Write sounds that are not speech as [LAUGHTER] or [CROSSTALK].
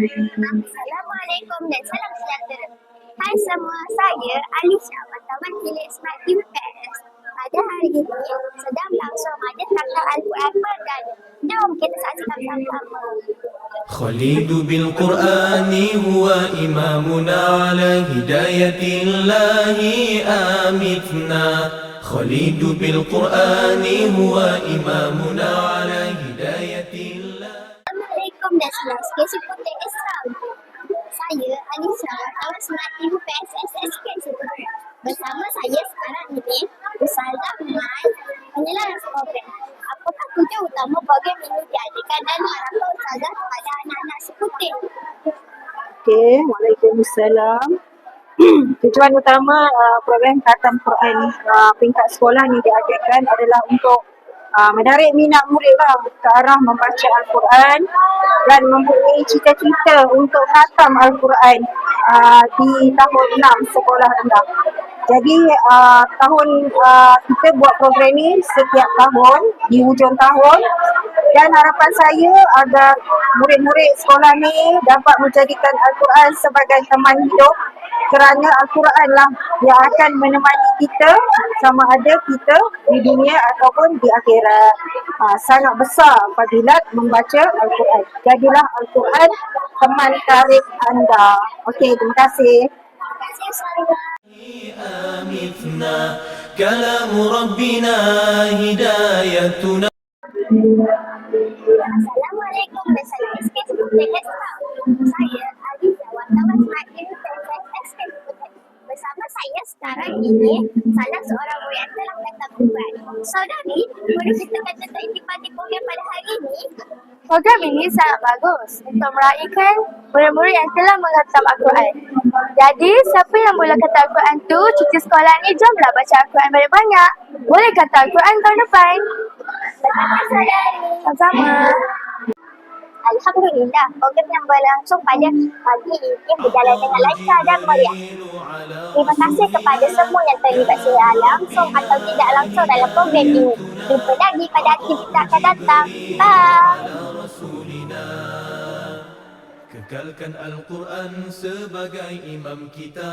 Assalamualaikum dan salam sejahtera. Hai semua, saya Alisha, Wartawan Kilit Smart UPS. Pada hari ini, sedang berlangsung ada takta Al-Quran Perdana. Jom kita saksikan bersama-sama. خليد بالقرآن هو إمامنا على هداية الله آمتنا خليد بالقرآن هو إمامنا على هداية الله Assalamualaikum dan salam sejahtera Putih Islam. saya Wartawan Smart UPS SSK Sekolah. Bersama saya sekarang ini, Ustazah Mai, penyelaras program. Apakah tujuan utama program ini diadakan dan harapan Ustazah kepada anak-anak seputih? Okey, Waalaikumsalam. [CLEARS THROAT] Tujuan utama uh, program Khatam Quran uh, peringkat sekolah ni diadakan adalah untuk uh, menarik minat murid lah ke arah membaca Al-Quran dan mempunyai cita-cita untuk khatam Al-Quran uh, di tahun 6 sekolah rendah. Jadi uh, tahun uh, kita buat program ni setiap tahun di hujung tahun dan harapan saya agar murid-murid sekolah ni dapat menjadikan Al-Quran sebagai teman hidup kerana Al-Quran lah yang akan menemani kita sama ada kita di dunia ataupun di akhirat. Ha, sangat besar apabila membaca Al-Quran. Jadilah Al-Quran teman karib anda. Okey, terima kasih. Terima kasih Ustazah. آمتنا كلام ربنا هدايتنا Assalamualaikum dan salam SK Seputar Islam. Saya saya sekarang ini, salah seorang murid telah datang Quran. Saudari, boleh ceritakan tentang intisipasi program pada hari ini? Program ini sangat bagus untuk meraihkan murid-murid yang telah menghatam Al-Quran. Jadi, siapa yang boleh kata Al-Quran tu, cuti sekolah ni jomlah baca Al-Quran banyak-banyak. Boleh kata Al-Quran tahun depan. Terima kasih saudari. Sama-sama. Alhamdulillah program yang berlangsung pada pagi ini berjalan dengan lancar dan meriah. Terima kasih kepada semua yang terlibat secara langsung atau tidak langsung dalam program ini. Jumpa lagi pada aktiviti akan datang. Bye! Kekalkan Al-Quran sebagai imam kita.